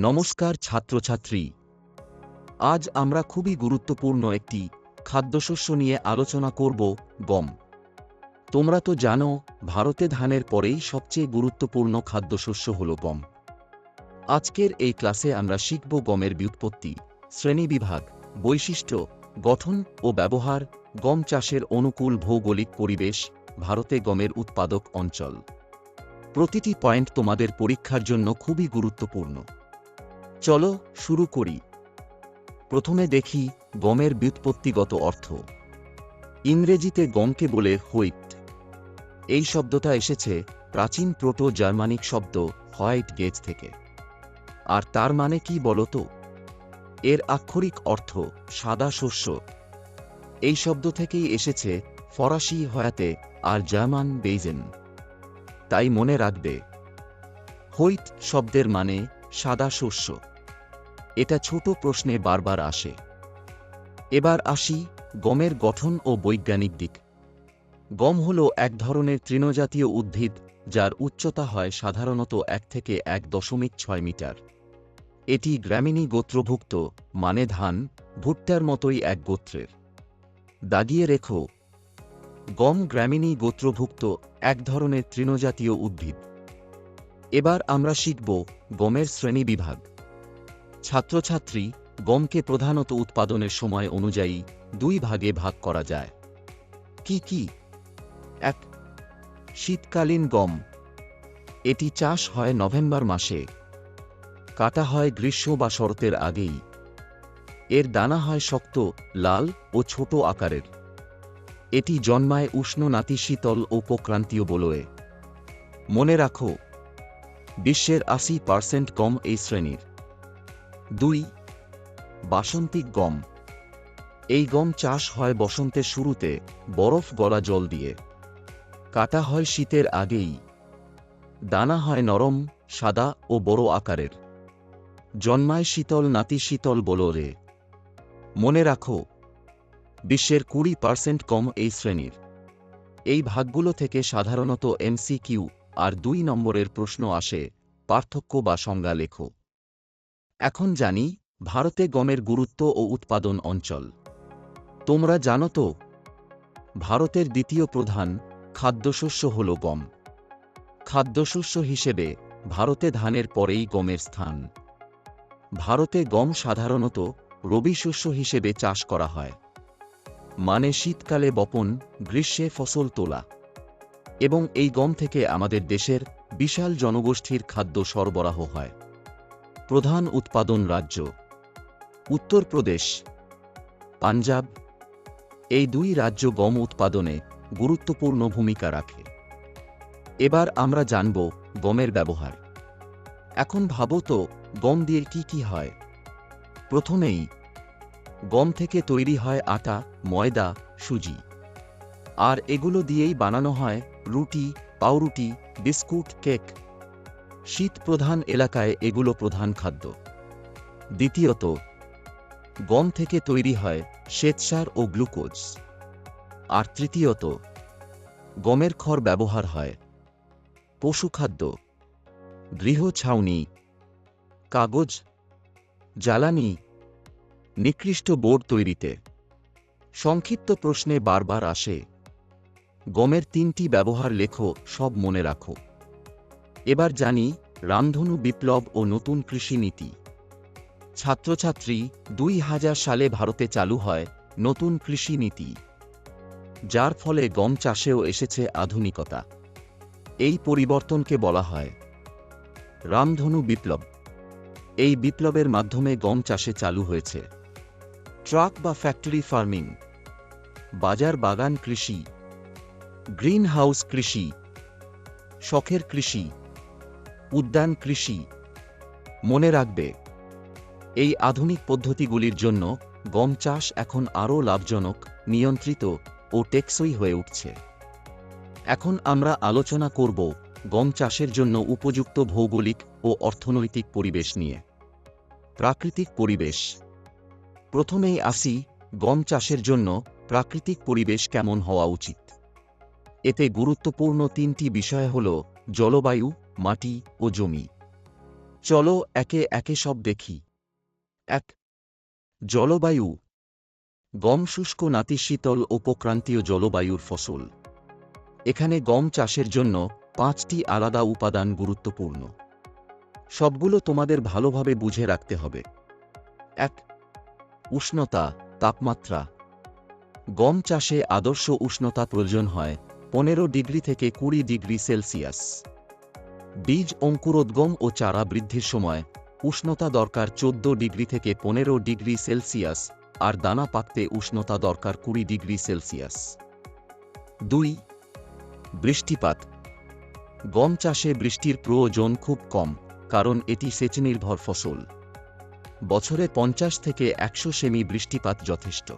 নমস্কার, ছাত্রছাত্রী। আজ আমরা খুবই গুরুত্বপূর্ণ একটি খাদ্যশস্য নিয়ে আলোচনা করব, গম। তোমরা তো জানো, ভারতে ধানের পরেই সবচেয়ে গুরুত্বপূর্ণ খাদ্যশস্য হল গম। আজকের এই ক্লাসে আমরা শিখব গমের ব্যুৎপত্তি শ্রেণীবিভাগ বৈশিষ্ট্য, গঠন ও ব্যবহার, গম চাষের অনুকূল ভৌগোলিক পরিবেশ, ভারতে গমের উৎপাদক অঞ্চল। প্রতিটি পয়েন্ট তোমাদের পরীক্ষার জন্য খুবই গুরুত্বপূর্ণ। চলো শুরু করি। প্রথমে দেখি গমের ব্যুৎপত্তিগত অর্থ। ইংরেজিতে গমকে বলে হোইট। এই শব্দটা এসেছে প্রাচীন প্রোটো জার্মানিক শব্দ হোয়াইট গেজ থেকে। আর তার মানে কি বলতো? এর আক্ষরিক অর্থ সাদা শস্য। এই শব্দ থেকেই এসেছে ফরাসি হয়াতে আর জার্মান বেইজেন। তাই মনে রাখবে। হোইট শব্দের মানে সাদা শস্য। এটা ছোট প্রশ্নে বারবার আসে। এবার আসি গমের গঠন ও বৈজ্ঞানিক দিক। গম হল এক ধরনের তৃণজাতীয় উদ্ভিদ, যার উচ্চতা হয় সাধারণত এক থেকে এক দশমিক ছয় মিটার। এটি গ্রামিনী গোত্রভুক্ত মানে ধান, ভুট্টার মতোই এক গোত্রের। দাগিয়ে রেখো। গম গ্রামিনী গোত্রভুক্ত, এক ধরনের তৃণজাতীয় উদ্ভিদ। এবার আমরা শিখব গমের শ্রেণীবিভাগ ছাত্রছাত্রী গমকে প্রধানত উৎপাদনের সময় অনুযায়ী দুই ভাগে ভাগ করা যায়। কি কি? এক, শীতকালীন গম। এটি চাষ হয় নভেম্বর মাসে। কাটা হয় গ্রীষ্ম বা শরতের আগেই। এর দানা হয় শক্ত, লাল ও ছোট আকারের। এটি জন্মায় উষ্ণ নাতিশীতল ও প্রক্রান্তীয় বলয়ে। মনে রাখো, বিশ্বের আশি পার্সেন্ট গম এই শ্রেণির। দুই বাসন্তিক গম। এই গম চাষ হয় বসন্তের শুরুতে, বরফ গলা জল দিয়ে। কাটা হয় শীতের আগেই। দানা হয় নরম, সাদা ও বড় আকারের। জন্মায় শীতল নাতি নাতিশীতল বলরে মনে রাখো, বিশ্বের কুড়ি পার্সেন্ট কম এই শ্রেণির। এই ভাগগুলো থেকে সাধারণত এমসিকিউ আর দুই নম্বরের প্রশ্ন আসে, পার্থক্য বা সংজ্ঞা লেখো। এখন জানি, ভারতে গমের গুরুত্ব ও উৎপাদন অঞ্চল। তোমরা জানো তো, ভারতের দ্বিতীয় প্রধান খাদ্যশস্য হল গম। খাদ্যশস্য হিসেবে ভারতে ধানের পরেই গমের স্থান। ভারতে গম সাধারণত রবি শস্য হিসেবে চাষ করা হয়। মানে শীতকালে বপন, গ্রীষ্মে ফসল তোলা। এবং এই গম থেকে আমাদের দেশের বিশাল জনগোষ্ঠীর খাদ্য সরবরাহ হয়। প্রধান উৎপাদন রাজ্য। উত্তরপ্রদেশ পাঞ্জাব। এই দুই রাজ্য গম উৎপাদনে গুরুত্বপূর্ণ ভূমিকা রাখে। এবার আমরা জানব গমের ব্যবহার। এখন ভাবো তো, গম দিয়ে কি কি হয়? প্রথমেই, গম থেকে তৈরি হয় আটা, ময়দা, সুজি। আর এগুলো দিয়েই বানানো হয় রুটি, পাউরুটি, বিস্কুট, কেক। শীত প্রধান এলাকায় এগুলো প্রধান খাদ্য। দ্বিতীয়ত, গম থেকে তৈরি হয় শ্বেতসার ও গ্লুকোজ। আর তৃতীয়ত, গমের খড় ব্যবহার হয় পশুখাদ্য গৃহ ছাউনি, কাগজ, জ্বালানি, নিকৃষ্ট বোর্ড তৈরিতে। সংক্ষিপ্ত প্রশ্নে বারবার আসে, গমের তিনটি ব্যবহার লেখো, সব মনে রাখো। এবার জানি রামধনু বিপ্লব ও নতুন কৃষি নীতি। ছাত্রছাত্রী, দুই হাজার সালে ভারতে চালু হয় নতুন কৃষি নীতি। যার ফলে গম চাষেও এসেছে আধুনিকতা। এই পরিবর্তনকে বলা হয় রামধনু বিপ্লব। এই বিপ্লবের মাধ্যমে গম চাষে চালু হয়েছে। ট্রাক বা ফ্যাক্টরি ফার্মিং। বাজার বাগান কৃষি। গ্রিন হাউস কৃষি। শখের কৃষি। উদ্যান কৃষি। মনে রাখবে, এই আধুনিক পদ্ধতিগুলির জন্য গম চাষ এখন আরও লাভজনক, নিয়ন্ত্রিত ও টেকসই হয়ে উঠছে। এখন আমরা আলোচনা করব গম চাষের জন্য উপযুক্ত ভৌগোলিক ও অর্থনৈতিক পরিবেশ নিয়ে। প্রাকৃতিক পরিবেশ। প্রথমেই আসি গম চাষের জন্য প্রাকৃতিক পরিবেশ কেমন হওয়া উচিত। এতে গুরুত্বপূর্ণ তিনটি বিষয় হল জলবায়ু মাটি ও জমি। চলো একে একে সব দেখি। এক, জলবায়ু। গম শুষ্ক নাতিশীতল ও প্রক্রান্তীয় জলবায়ুর ফসল। এখানে গম চাষের জন্য পাঁচটি আলাদা উপাদান গুরুত্বপূর্ণ। সবগুলো তোমাদের ভালোভাবে বুঝে রাখতে হবে। এক, উষ্ণতা, তাপমাত্রা। গম চাষে আদর্শ উষ্ণতা প্রয়োজন হয় পনেরো ডিগ্রি থেকে কুড়ি ডিগ্রি সেলসিয়াস। বীজ অঙ্কুরোদ্গম ও চারা বৃদ্ধির সময় উষ্ণতা দরকার চোদ্দ ডিগ্রি থেকে পনেরো ডিগ্রি সেলসিয়াস, আর দানা পাকতে উষ্ণতা দরকার কুড়ি ডিগ্রি সেলসিয়াস। দুই, বৃষ্টিপাত। গম চাষে বৃষ্টির প্রয়োজন খুব কম, কারণ এটি সেচনির্ভর ফসল। বছরে পঞ্চাশ থেকে একশো সেমি বৃষ্টিপাত যথেষ্ট।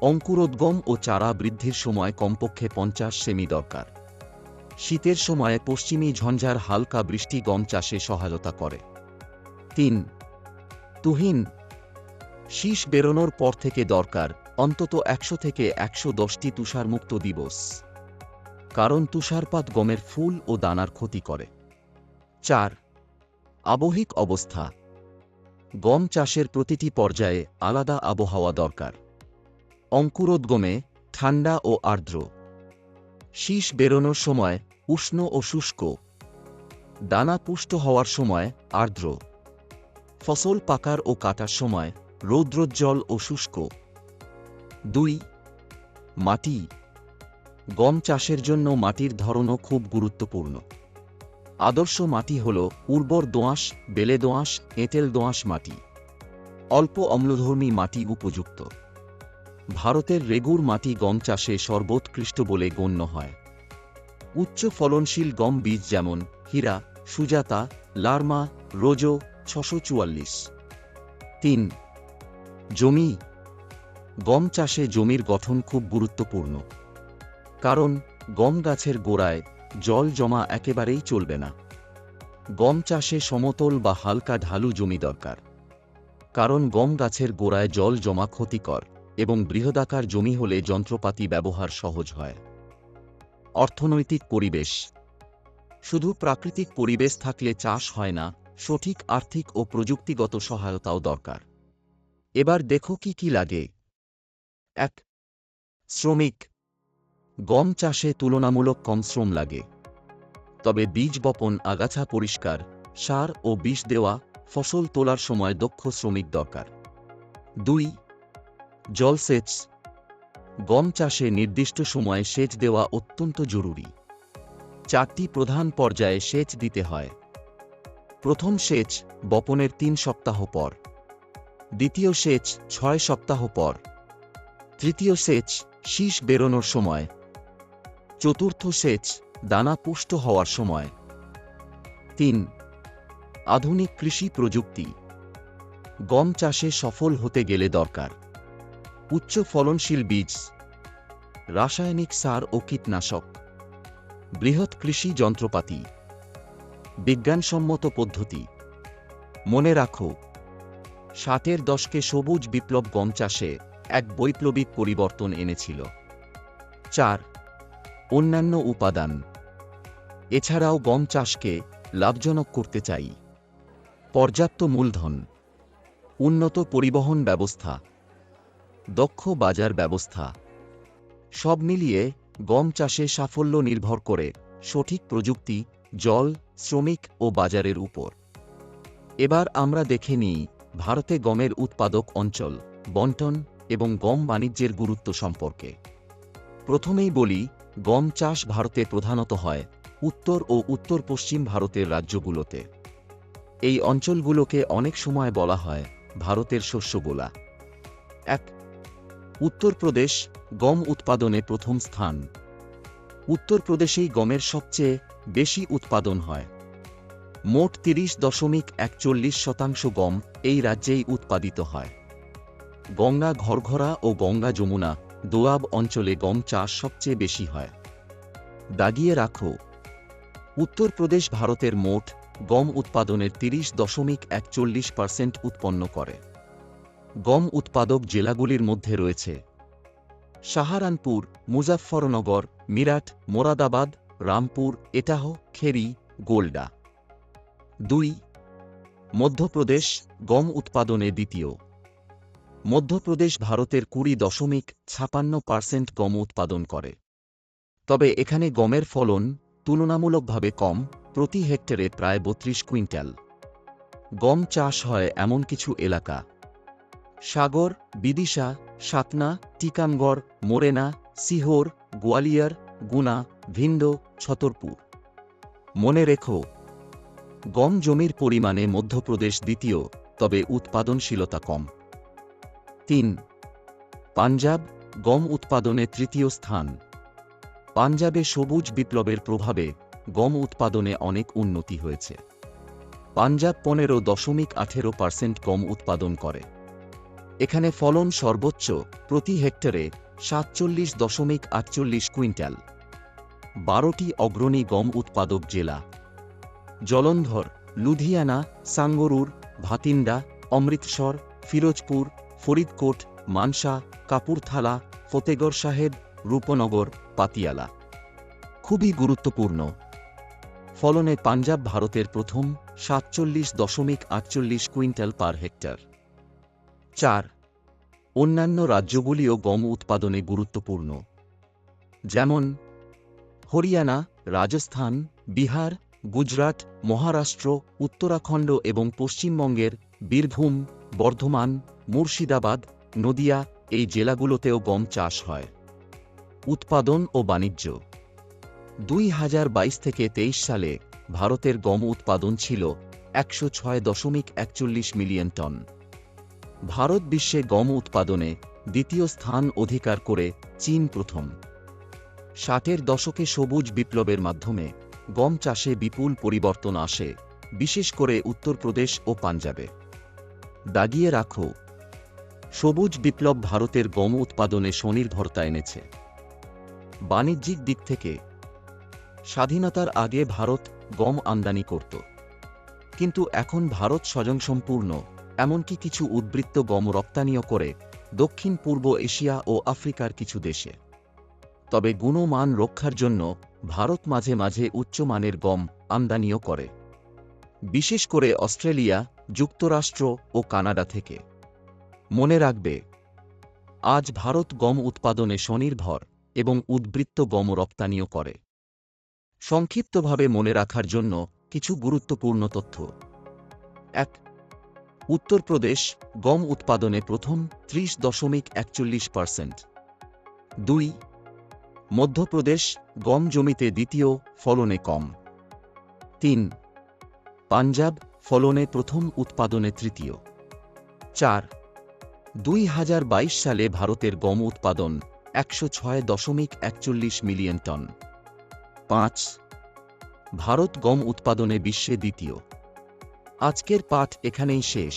অঙ্কুরোদ্গম ও চারা বৃদ্ধির সময় কমপক্ষে পঞ্চাশ সেমি দরকার। শীতের সময়ে পশ্চিমী ঝঞ্ঝার হালকা বৃষ্টি গম চাষে সহায়তা করে। তিন, তুহিন। শীষ বেরোনোর পর থেকে দরকার, অন্তত একশো থেকে একশো দশটি তুষারমুক্ত দিবস। কারণ তুষারপাত গমের ফুল ও দানার ক্ষতি করে। চার, আবহিক অবস্থা। গম চাষের প্রতিটি পর্যায়ে আলাদা আবহাওয়া দরকার। অঙ্কুরোদ্গমে ঠান্ডা ও আর্দ্র। শীষ বেরোনোর সময় উষ্ণ ও শুষ্ক। দানা পুষ্ট হওয়ার সময় আর্দ্র। ফসল পাকার ও কাটার সময় রৌদ্রোজ্জ্বল ও শুষ্ক। দুই, মাটি। গম চাষের জন্য মাটির ধরনও খুব গুরুত্বপূর্ণ। আদর্শ মাটি হল উর্বর দোঁয়াশ, বেলে দোঁয়াশ, এঁটেল দোঁয়াশ মাটি। অল্প অম্লধর্মী মাটি উপযুক্ত। ভারতের রেগুর মাটি গম চাষে সর্বোৎকৃষ্ট বলে গণ্য হয়। উচ্চ ফলনশীল গম বীজ যেমন হীরা, সুজাতা, লার্মা, রোজো ছশো চুয়াল্লিশ। তিন, জমি। গম চাষে জমির গঠন খুব গুরুত্বপূর্ণ। কারণ গম গাছের গোড়ায় জল জমা একেবারেই চলবে না। গম চাষে সমতল বা হালকা ঢালু জমি দরকার। কারণ গম গাছের গোড়ায় জল জমা ক্ষতিকর। এবং বৃহদাকার জমি হলে যন্ত্রপাতি ব্যবহার সহজ হয়। অর্থনৈতিক পরিবেশ। শুধু প্রাকৃতিক পরিবেশ থাকলে চাষ হয় না, সঠিক আর্থিক ও প্রযুক্তিগত সহায়তাও দরকার। এবার দেখো কি কি লাগে। এক, শ্রমিক। গম চাষে তুলনামূলক কম শ্রম লাগে। তবে বীজ বপন, আগাছা পরিষ্কার, সার ও বিষ দেওয়া, ফসল তোলার সময় দক্ষ শ্রমিক দরকার। দুই জলসেচ। গম চাষে নির্দিষ্ট সময়ে সেচ দেওয়া অত্যন্ত জরুরি। চারটি প্রধান পর্যায়ে সেচ দিতে হয়। প্রথম সেচ বপনের তিন সপ্তাহ পর। দ্বিতীয় সেচ ছয় সপ্তাহ পর। তৃতীয় সেচ শীষ বেরোনোর সময়। চতুর্থ সেচ দানা পুষ্ট হওয়ার সময়। তিন, আধুনিক কৃষি প্রযুক্তি। গম চাষে সফল হতে গেলে দরকার। উচ্চ ফলনশীল বীজ। রাসায়নিক সার ও কীটনাশক। বৃহৎ কৃষি যন্ত্রপাতি। বিজ্ঞানসম্মত পদ্ধতি। মনে রাখো, ষাটের দশকে সবুজ বিপ্লব গম চাষে এক বৈপ্লবিক পরিবর্তন এনেছিল। চার, অন্যান্য উপাদান। এছাড়াও গম চাষকে লাভজনক করতে চাই। পর্যাপ্ত মূলধন। উন্নত পরিবহন ব্যবস্থা। দক্ষ বাজার ব্যবস্থা। সব মিলিয়ে গম চাষে সাফল্য নির্ভর করে সঠিক প্রযুক্তি, জল, শ্রমিক ও বাজারের উপর। এবার আমরা দেখে নিই ভারতে গমের উৎপাদক অঞ্চল, বন্টন এবং গম বাণিজ্যের গুরুত্ব সম্পর্কে। প্রথমেই বলি, গম চাষ ভারতে প্রধানত হয় উত্তর ও উত্তর পশ্চিম ভারতের রাজ্যগুলোতে। এই অঞ্চলগুলোকে অনেক সময় বলা হয় ভারতের শস্যগোলা। এক উত্তরপ্রদেশ গম উৎপাদনে প্রথম স্থান। উত্তরপ্রদেশেই গমের সবচেয়ে বেশি উৎপাদন হয়। মোট তিরিশ দশমিক একচল্লিশ শতাংশ গম এই রাজ্যেই উৎপাদিত হয়। গঙ্গা ঘরঘরা ও গঙ্গা যমুনা দোয়াব অঞ্চলে গম চাষ সবচেয়ে বেশি হয়। দাগিয়ে রাখো। উত্তরপ্রদেশ ভারতের মোট গম উৎপাদনের তিরিশ দশমিক একচল্লিশ পার্সেন্ট উৎপন্ন করে। গম উৎপাদক জেলাগুলির মধ্যে রয়েছে। সাহারানপুর, মুজাফফরনগর, মিরাট, মোরাদাবাদ, রামপুর, এটাহ, খেরি, গোল্ডা। দুই। মধ্যপ্রদেশ, গম উৎপাদনে দ্বিতীয়। মধ্যপ্রদেশ ভারতের কুড়ি দশমিক ছাপান্ন পার্সেন্ট গম উৎপাদন করে। তবে এখানে গমের ফলন তুলনামূলকভাবে কম, প্রতি হেক্টরে প্রায় বত্রিশ কুইন্টাল। গম চাষ হয় এমন কিছু এলাকা। সাগর, বিদিশা, সাতনা টিকামগড় মোরেনা, সিহোর, গোয়ালিয়র, গুনা ভিন্ড ছতরপুর। মনে রেখো, গম জমির পরিমাণে মধ্যপ্রদেশ দ্বিতীয়, তবে উৎপাদনশীলতা কম। তিন, পাঞ্জাব, গম উৎপাদনে তৃতীয় স্থান। পাঞ্জাবে সবুজ বিপ্লবের প্রভাবে গম উৎপাদনে অনেক উন্নতি হয়েছে। পাঞ্জাব পনেরো দশমিক আঠেরো পার্সেন্ট গম উৎপাদন করে। এখানে ফলন সর্বোচ্চ প্রতি হেক্টরে সাতচল্লিশ দশমিক আটচল্লিশ কুইন্টাল। বারোটি অগ্রণী গম উৎপাদক জেলা। জলন্ধর, লুধিয়ানা, সাঙ্গরুর, ভাতিন্ডা, অমৃতসর, ফিরোজপুর, ফরিদকোট, মানসা, কাপুরথালা, ফতেগড় সাহেব, রূপনগর, পাতিয়ালা। খুবই গুরুত্বপূর্ণ। ফলনে পাঞ্জাব ভারতের প্রথম সাতচল্লিশ দশমিক আটচল্লিশ কুইন্টাল পার হেক্টর। চার, অন্যান্য রাজ্যগুলিও গম উৎপাদনে গুরুত্বপূর্ণ। যেমন, হরিয়ানা, রাজস্থান, বিহার, গুজরাট, মহারাষ্ট্র, উত্তরাখণ্ড এবং পশ্চিমবঙ্গের বীরভূম, বর্ধমান, মুর্শিদাবাদ, নদিয়া এই জেলাগুলোতেও গম চাষ হয়। উৎপাদন ও বাণিজ্য। দুই হাজার বাইশ থেকে তেইশ সালে ভারতের গম উৎপাদন ছিল একশো ছয় দশমিক একচল্লিশ মিলিয়ন টন। ভারত বিশ্বে গম উৎপাদনে দ্বিতীয় স্থান অধিকার করে চীন প্রথম। ষাটের দশকে সবুজ বিপ্লবের মাধ্যমে গম চাষে বিপুল পরিবর্তন আসে, বিশেষ করে উত্তরপ্রদেশ ও পাঞ্জাবে। দাগিয়ে রাখো, সবুজ বিপ্লব ভারতের গম উৎপাদনে স্বনির্ভরতা এনেছে। বাণিজ্যিক দিক থেকে, স্বাধীনতার আগে ভারত গম আমদানি করত। কিন্তু এখন ভারত স্বয়ংসম্পূর্ণ এমনকি কিছু উদ্বৃত্ত গম রপ্তানিও করে দক্ষিণ পূর্ব এশিয়া ও আফ্রিকার কিছু দেশে। তবে গুণমান রক্ষার জন্য ভারত মাঝে মাঝে উচ্চমানের গম আমদানিও করে। বিশেষ করে অস্ট্রেলিয়া, যুক্তরাষ্ট্র ও কানাডা থেকে। মনে রাখবে, আজ ভারত গম উৎপাদনে স্বনির্ভর এবং উদ্বৃত্ত গম রপ্তানিও করে। সংক্ষিপ্তভাবে মনে রাখার জন্য কিছু গুরুত্বপূর্ণ তথ্য। এক উত্তরপ্রদেশ গম উৎপাদনে প্রথম ত্রিশ দশমিক একচল্লিশ পার্সেন্ট। দুই, মধ্যপ্রদেশ গম জমিতে দ্বিতীয় ফলনে কম। তিন, পাঞ্জাব ফলনে প্রথম উৎপাদনে তৃতীয়। চার, দুই হাজার বাইশ সালে ভারতের গম উৎপাদন একশো ছয় দশমিক একচল্লিশ মিলিয়ন টন। পাঁচ, ভারত গম উৎপাদনে বিশ্বে দ্বিতীয়। আজকের পাঠ এখানেই শেষ